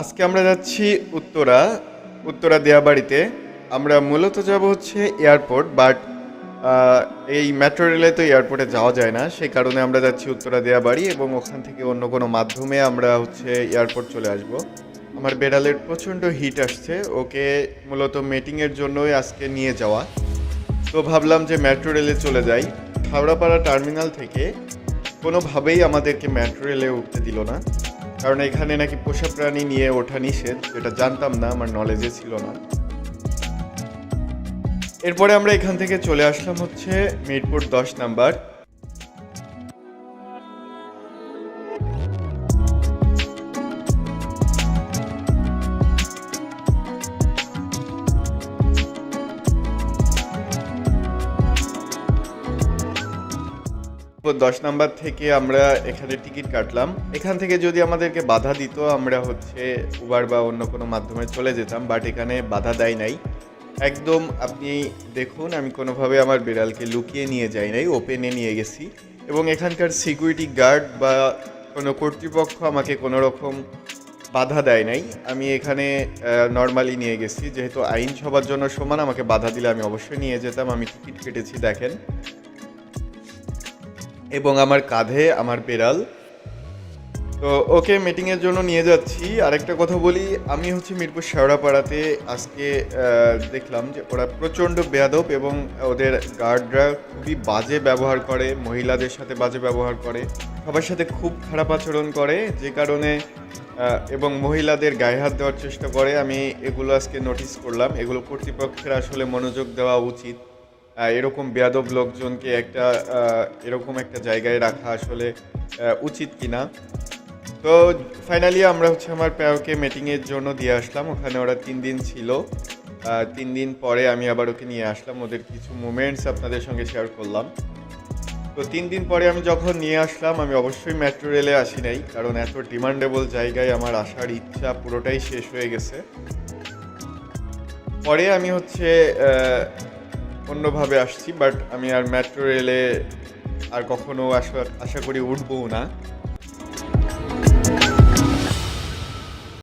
আজকে আমরা যাচ্ছি উত্তরা উত্তরা দেয়াবাড়িতে। আমরা মূলত যাব হচ্ছে এয়ারপোর্ট, বাট এই মেট্রো রেলে তো এয়ারপোর্টে যাওয়া যায় না। সেই কারণে আমরা যাচ্ছি উত্তরা দেয়াবাড়ি এবং ওখান থেকে অন্য কোনো মাধ্যমে আমরা হচ্ছে এয়ারপোর্ট চলে আসব। আমার বেড়ালের প্রচণ্ড হিট আসছে। ওকে মূলত মিটিংয়ের জন্যই আজকে নিয়ে যাওয়া। তো ভাবলাম যে মেট্রো রেলে চলে যাই। হাওড়াপাড়া টার্মিনাল থেকে কোনোভাবেই আমাদেরকে মেট্রো রেলে উঠতে দিল না। কারণ এখানে নাকি পোষা প্রাণী নিয়ে ওঠা নিষেধ, যেটা জানতাম না, আমার নলেজে ছিল না। এরপরে আমরা এখান থেকে চলে আসলাম হচ্ছে মিরপুর দশ নাম্বার। দশ নাম্বার থেকে আমরা এখানে টিকিট কাটলাম। এখান থেকে যদি আমাদেরকে বাধা দিত, আমরা হচ্ছে উবার বা অন্য কোনো মাধ্যমে চলে যেতাম বাট এখানে বাধা দেয় নাই। একদম আপনি দেখুন, আমি কোনোভাবে আমার বিড়ালকে লুকিয়ে নিয়ে যাই নাই ওপেনে নিয়ে গেছি। এবং এখানকার সিকিউরিটি গার্ড বা কোনো কর্তৃপক্ষ আমাকে কোনো রকম বাধা দেয় নাই। আমি এখানে নর্মালি নিয়ে গেছি, যেহেতু আইন সবার জন্য সমান, আমাকে বাধা দিলে আমি অবশ্যই নিয়ে যেতাম। আমি টিকিট কেটেছি, দেখেন। এবং আমার কাঁধে আমার বেড়াল তো ওকে মিটিংয়ের জন্য নিয়ে যাচ্ছি। আরেকটা কথা বলি, আমি হচ্ছে মিরপুর শেওড়াপাড়াতে আজকে দেখলাম যে ওরা প্রচণ্ড বেয়াদব এবং ওদের গার্ডরা খুবই বাজে ব্যবহার করে, মহিলাদের সাথে বাজে ব্যবহার করে, সবার সাথে খুব খারাপ আচরণ করে, যে কারণে এবং মহিলাদের গায়ে হাত দেওয়ার চেষ্টা করে। আমি এগুলো আজকে নোটিস করলাম। এগুলো কর্তৃপক্ষের আসলে মনোযোগ দেওয়া উচিত। এরকম বেয়াদব লোকজনকে একটা এরকম একটা জায়গায় রাখা আসলে উচিত কিনা। তো ফাইনালি আমরা হচ্ছে আমার প্যাওকে মিটিংয়ের জন্য দিয়ে আসলাম। ওখানে ওরা তিন দিন ছিল। তিন দিন পরে আমি আবার ওকে নিয়ে আসলাম। ওদের কিছু মুমেন্টস আপনাদের সঙ্গে শেয়ার করলাম। তো তিন দিন পরে আমি যখন নিয়ে আসলাম, আমি অবশ্যই মেট্রো রেলে আসি নাই, কারণ এত ডিমান্ডেবল জায়গায় আমার আসার ইচ্ছা পুরোটাই শেষ হয়ে গেছে। পরে আমি হচ্ছে অন্যভাবে আসছি বাট আমি আর মেট্রো রেলে আর কখনো আশা আশা করি উঠবও না।